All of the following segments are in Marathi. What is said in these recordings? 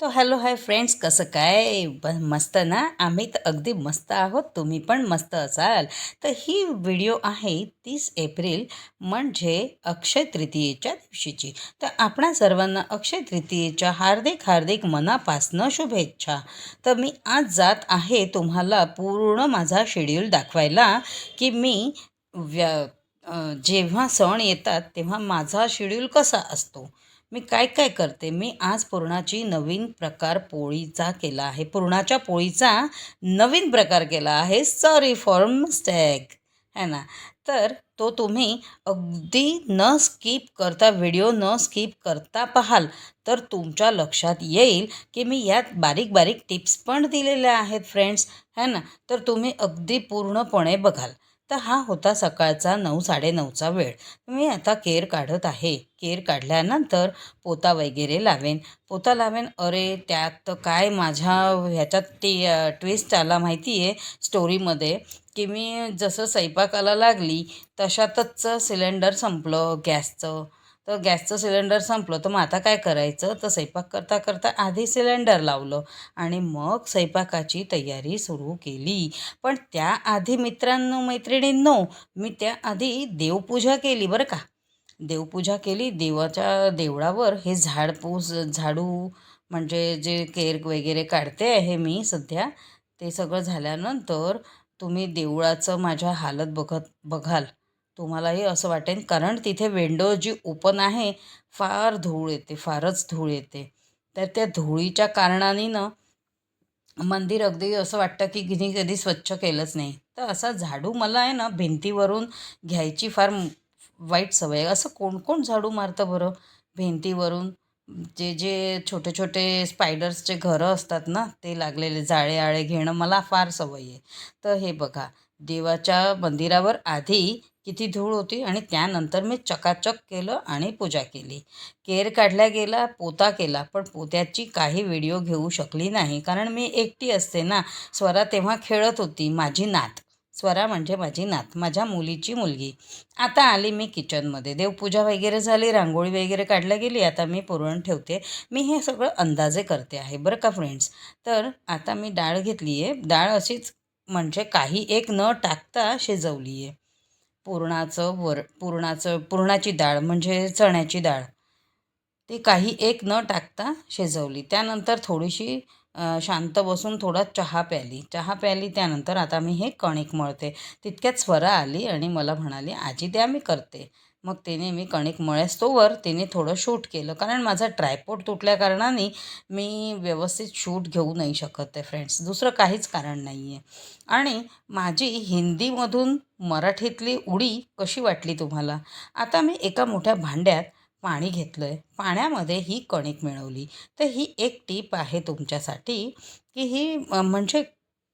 तो हॅलो हाय फ्रेंड्स कसं काय? ब मस्त ना? आम्ही तर अगदी मस्त आहोत. तुम्ही पण मस्त असाल. तर ही व्हिडिओ आहे तीस एप्रिल म्हणजे अक्षय तृतीयेच्या दिवशीची. तर आपणा सर्वांना अक्षय तृतीयेच्या हार्दिक हार्दिक मनापासनं शुभेच्छा. तर मी आज जात आहे तुम्हाला पूर्ण माझा शेड्यूल दाखवायला की मी व्य जेव्हा सण येतात तेव्हा माझा शेड्यूल कसा असतो? मी काय काय करते? मी आज पुरणाची नवीन प्रकार पोळीचा केला आहे. पुरणाच्या पोळीचा नवीन प्रकार केला आहे. सॉरी फॉर मिस्टेक है ना? तर तो तुम्ही अगदी न स्किप करता व्हिडिओ न स्किप करता पाहाल. तर तुमच्या लक्षात येईल की मी यात बारीक बारीक टिप्स पण दिलेल्या आहेत फ्रेंड्स है ना? तर तुम्ही अगदी पूर्णपणे बघाल. तर हा होता सकाळचा नऊ साडेनऊचा वेळ. मी आता केर काढत आहे. केर काढल्यानंतर पोता वगैरे लावेन. पोता लावेन अरे त्यात तर काय माझ्या ह्याच्यात टी ट्विस्ट आला माहिती आहे स्टोरीमध्ये की मी जसं स्वयंपाकाला लागली तशातच सिलेंडर संपलं गॅसचं. तर गॅसचं सिलेंडर संपलं तर मग आता काय करायचं? तर स्वयंपाक करता करता आधी सिलेंडर लावलं आणि मग स्वयंपाकाची तयारी सुरू केली. पण त्याआधी मित्रांनो मैत्रिणींनो मी त्याआधी देवपूजा केली बरं का. देवपूजा केली देवाच्या देवळावर हे झाडपूस झाडू म्हणजे जे केर वगैरे काढते आहे मी सध्या ते सगळं झाल्यानंतर तुम्ही देवळाचं माझ्या हालत बघत बघाल. तुम्हालाही असं वाटेल कारण तिथे विंडो जी ओपन आहे फार धूळ येते फारच धूळ येते. तर त्या धुळीच्या कारणाने ना मंदिर अगदी असं वाटतं की किनी कधी स्वच्छ केलंच नाही. तर असा झाडू मला आहे ना भिंतीवरून घ्यायची फार वाईट सवय आहे. असं कोण कोण झाडू मारतं बरं? भिंतीवरून जे जे छोटे छोटे स्पायडर्सचे घरं असतात ना ते लागलेले जाळे आळे घेणं मला फार सवय आहे. तर हे बघा देवाच्या मंदिरावर आधी किती धूळ होती आणि त्यानंतर मी चकाचक केलं आणि पूजा केली. केर काढल्या गेला पोता केला पण पोत्याची काही व्हिडिओ घेऊ शकली नाही. कारण मी एकटी असते ना स्वरा तेव्हा खेळत होती माझी नात. स्वरा म्हणजे माझी नात माझ्या मुलीची मुलगी. आता आली मी किचनमध्ये. देवपूजा वगैरे झाली रांगोळी वगैरे काढल्या गेली आता मी पुरण ठेवते. मी हे सगळं अंदाजे करते आहे बरं का फ्रेंड्स तर आता मी डाळ घेतली आहे डाळ अशीच म्हणजे काही एक न टाकता शिजवली आहे पुरणाचं वर पुरणाचं पुरणाची डाळ म्हणजे चण्याची डाळ. ती काही एक न टाकता शिजवली. त्यानंतर थोडीशी शांत बसून थोडा चहा प्याली. चहा प्याली त्यानंतर आता मी हे कणिक मळते. तितक्यात स्वरा आली आणि मला म्हणाली आजी द्या मी करते. मग त्याने मी कणिक मळेस्तोवर तिने थोडं शूट केलं. कारण माझा ट्रायपोट तुटल्या कारणाने मी व्यवस्थित शूट घेऊ नाही शकत आहे फ्रेंड्स दुसरं काहीच कारण नाही आहे आणि माझी हिंदीमधून मराठीतली उडी कशी वाटली तुम्हाला? आता मी एका मोठ्या भांड्यात पाणी घेतलं आहे पाण्यामध्ये ही कणिक मिळवली. तर ही एक टीप आहे तुमच्यासाठी की ही म्हणजे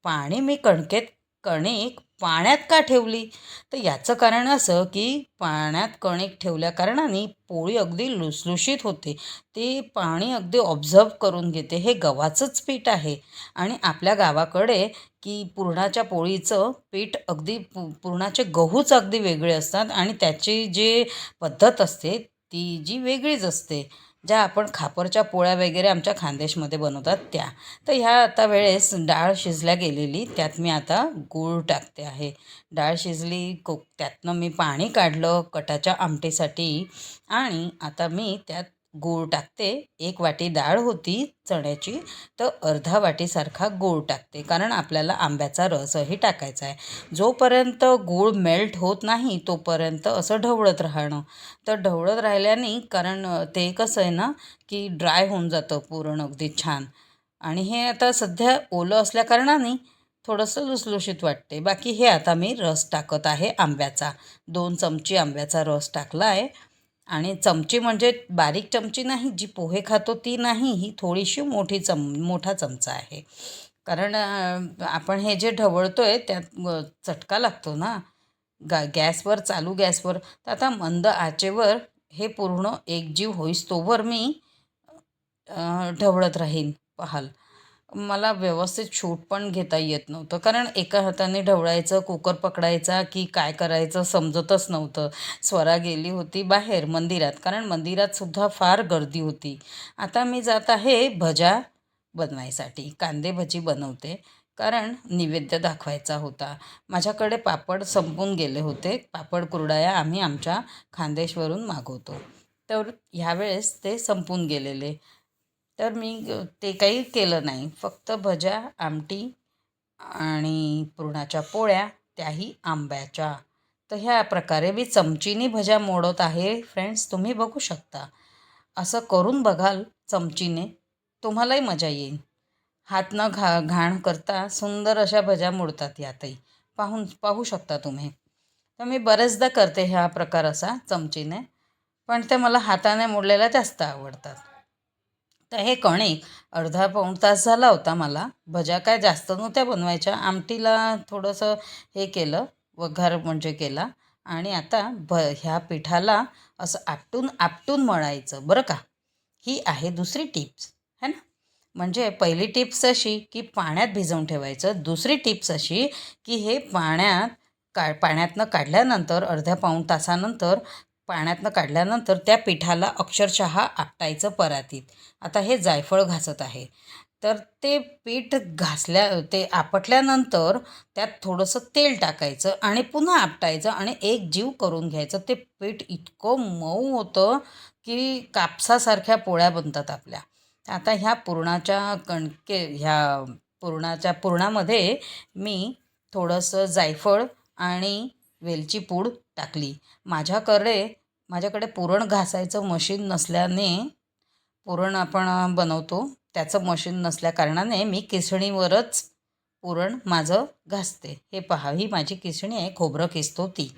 पाणी मी कणकेत कणिक पाण्यात का ठेवली? तर याचं कारण असं की पाण्यात कणिक ठेवल्या कारणाने पोळी अगदी लुसलुशीत होते. ते पाणी अगदी ऑब्झर्व करून घेते. हे गव्हाचंच पीठ आहे. आणि आपल्या गावाकडे की पुरणाच्या पोळीचं पीठ अगदी पु पुरणाचे गहूच अगदी वेगळे असतात. आणि त्याची जे पद्धत असते ती जी वेगळीच असते. ज्या आपण खापरच्या पोळ्या वगैरे आमच्या खानदेशमध्ये बनवतात त्या. तर ह्या आता वेळेस डाळ शिजल्या गेलेली त्यात मी आता गूळ टाकते आहे. डाळ शिजली को त्यातनं मी पाणी काढलं कटाच्या आमटीसाठी आणि आता मी त्यात गूळ टाकते. एक वाटी डाळ होती चण्याची तर अर्धा वाटीसारखा गूळ टाकते. कारण आपल्याला आंब्याचा रसही टाकायचा आहे. जोपर्यंत गूळ मेल्ट होत नाही तोपर्यंत असं ढवळत राहणं. तर ढवळत राहिल्याने कारण ते कसं आहे ना की ड्राय होऊन जातं पुरण अगदी छान. आणि हे आता सध्या ओलं असल्याकारणाने थोडंसं लुसलुशीत वाटते. बाकी हे आता मी रस टाकत आहे आंब्याचा. दोन चमची आंब्याचा रस टाकला आहे. आणि चमची म्हणजे बारीक चमची नाही जी पोहे खातो ती नाही ही थोडीशी मोठी चम मोठा चमचा आहे. कारण आपण हे जे ढवळतो आहे त्यात चटका लागतो ना. गा गॅसवर चालू गॅसवर. तर आता मंद आचेवर हे पूर्ण एकजीव होईस्तोवर मी ढवळत राहीन पाहाल. मला व्यवस्थित शूट पण घेता येत नव्हतं. कारण एका हाताने ढवळायचं कुकर पकडायचा की काय करायचं समजतच नव्हतं. स्वरा गेली होती बाहेर मंदिरात. कारण मंदिरात सुद्धा फार गर्दी होती. आता मी जात आहे भजा बनवायसाठी. कांदे भजी बनवते. कारण नैवेद्य दाखवायचा होता. माझ्याकडे पापड संपून गेले होते. पापड कुरडाया आम्ही आमच्या खानदेशवरून मागवतो. तर ह्यावेळेस ते संपून गेलेले. तर मी ते काही केलं नाही. फक्त भज्या आमटी आणि पुरणाच्या पोळ्या त्याही आंब्याच्या. तर ह्या प्रकारे मी चमचीनी भज्या मोडत आहे. फ्रेंड्स तुम्ही बघू शकता. असं करून बघाल चमचीने तुम्हालाही मजा येईल. हात न घा घाण करता सुंदर अशा भज्या मोडतात यातही पाहून पाहू शकता तुम्ही. तर मी बरेचदा करते ह्या प्रकार असा चमचीने पण ते मला हाताने मोडलेल्या जास्त आवडतात. तर हे कणिक अर्धा पाऊण तास झाला होता मला. भज्या काय जास्त नव्हत्या बनवायच्या. आमटीला थोडंसं हे केलं वघार म्हणजे केला. आणि आता भ ह्या पिठाला असं आपटून आपटून मळायचं. बरं का? ही आहे दुसरी टिप्स. है ना? म्हणजे पहिली टिप्स अशी की पाण्यात भिजवून ठेवायचं. दुसरी टिप्स अशी की हे पाण्यात का पाण्यातनं काढल्यानंतर अर्ध्या पाऊण तासानंतर पाण्यातनं काढल्यानंतर त्या पिठाला अक्षरशः आपटायचं परातीत. आता हे जायफळ घासत आहे. तर ते पीठ घासल्या ते आपटल्यानंतर त्यात थोडंसं तेल टाकायचं आणि पुन्हा आपटायचं आणि एक जीव करून घ्यायचं. ते पीठ इतकं मऊ होतं की कापसासारख्या पोळ्या बनतात आपल्या. आता ह्या पुरणाच्या कणके ह्या पुरणाच्या पुरणामध्ये मी थोडंसं जायफळ आणि वेलची पूड टाकली. माझ्याकडे माझ्याकडे पुरण घासायचं मशीन नसल्याने पुरण आपण बनवतो. त्याचं मशीन नसल्याकारणाने मी किसणीवरच पुरण माझं घासते. हे पहा ही माझी किसणी आहे खोबरं किसतो ती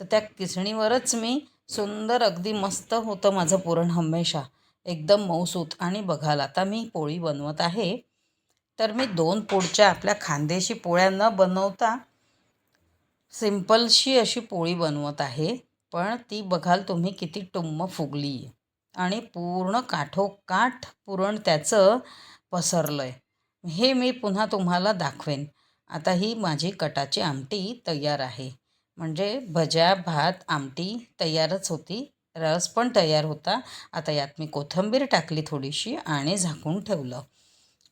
तर त्या किसणीवरच मी सुंदर अगदी मस्त होतं माझं पुरण हमेशा. एकदम मऊसूत. आणि बघाल आता मी पोळी बनवत आहे. तर मी दोन पुढच्या आपल्या खांदेशी पोळ्या न बनवता सिम्पलशी अशी पोळी बनवत आहे पण ती बघाल तुम्ही किती टुम्म फुगली. आहे आणि पूर्ण काठोकाठ पुरण त्याचं पसरलं आहे हे मी पुन्हा तुम्हाला दाखवेन. आता ही माझी कटाची आमटी तयार आहे. म्हणजे भज्या भात आमटी तयारच होती. रस पण तयार होता. आता यात मी कोथिंबीर टाकली थोडीशी आणि झाकून ठेवलं.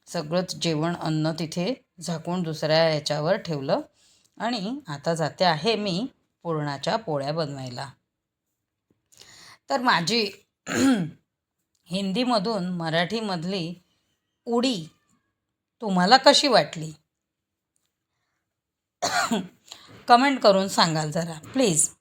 सगळंच जेवण अन्न तिथे झाकून दुसऱ्या याच्यावर ठेवलं. आणि आता जाते आहे मी पुरणाच्या पोळ्या बनवायला. तर माझी हिंदीमधून मराठीमधली उडी तुम्हाला कशी वाटली? कमेंट करून सांगाल जरा प्लीज.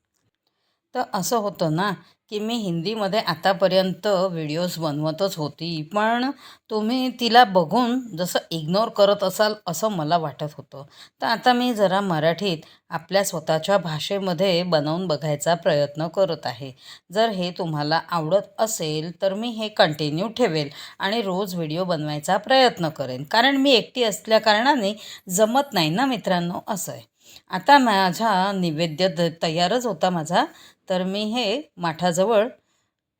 तर असं होतं ना की मी हिंदीमध्ये आतापर्यंत व्हिडिओज बनवतच होती. पण तुम्ही तिला बघून जसं इग्नोर करत असाल असं मला वाटत होतं. तर आता मी जरा मराठीत आपल्या स्वतःच्या भाषेमध्ये बनवून बघायचा प्रयत्न करत आहे. जर हे तुम्हाला आवडत असेल तर मी हे कंटिन्यू ठेवेल आणि रोज व्हिडिओ बनवायचा प्रयत्न करेन. कारण मी एकटी असल्या कारणाने जमत नाही ना मित्रांनो असं आहे. आता माझा नैवेद्य द तयारच होता माझा. तर मी हे माठाजवळ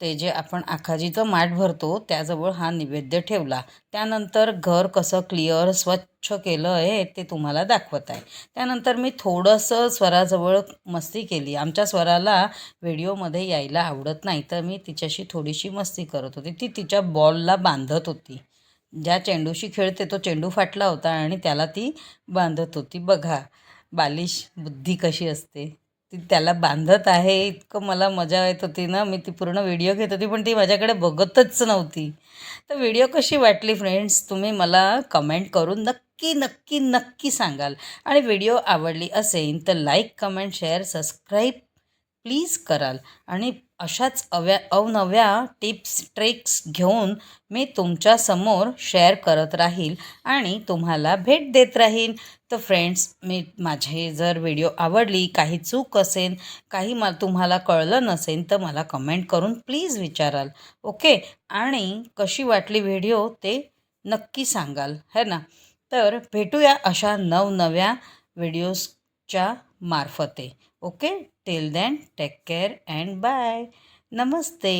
ते जे आपण आखाजीचं माठ भरतो त्याजवळ हा नैवेद्य ठेवला. त्यानंतर घर कसं क्लिअर स्वच्छ केलं आहे ते तुम्हाला दाखवत आहे. त्यानंतर मी थोडंसं स्वराजवळ मस्ती केली. आमच्या स्वराला व्हिडिओमध्ये यायला आवडत नाही तर मी तिच्याशी थोडीशी मस्ती करत होती. ती तिच्या बॉलला बांधत होती. ज्या चेंडूशी खेळते तो चेंडू फाटला होता आणि त्याला ती बांधत होती. बघा बालिश बुद्धी कशी असते? ती त्याला बांधत आहे. इतकं मला मजा येत होती ना. मी ती पूर्ण व्हिडिओ घेत होती पण ती माझ्याकडे बघतच नव्हती. तर व्हिडिओ कशी वाटली फ्रेंड्स तुम्ही मला कमेंट करून नक्की नक्की नक्की सांगाल. आणि व्हिडिओ आवडली असेल तर like comment share subscribe please कराल. आणि अशाच अव्या अवनव्या टिप्स ट्रिक्स घेऊन मी तुमच्यासमोर शेअर करत राहील आणि तुम्हाला भेट देत राहील. तर फ्रेंड्स मी माझे जर व्हिडिओ आवडली काही चूक असेल काही मा तुम्हाला कळलं नसेल तर मला कमेंट करून प्लीज विचाराल ओके आणि कशी वाटली व्हिडिओ ते नक्की सांगाल है ना? तर भेटूया अशा नवनव्या व्हिडिओजच्या मार्फते okay till then take care and bye Namaste.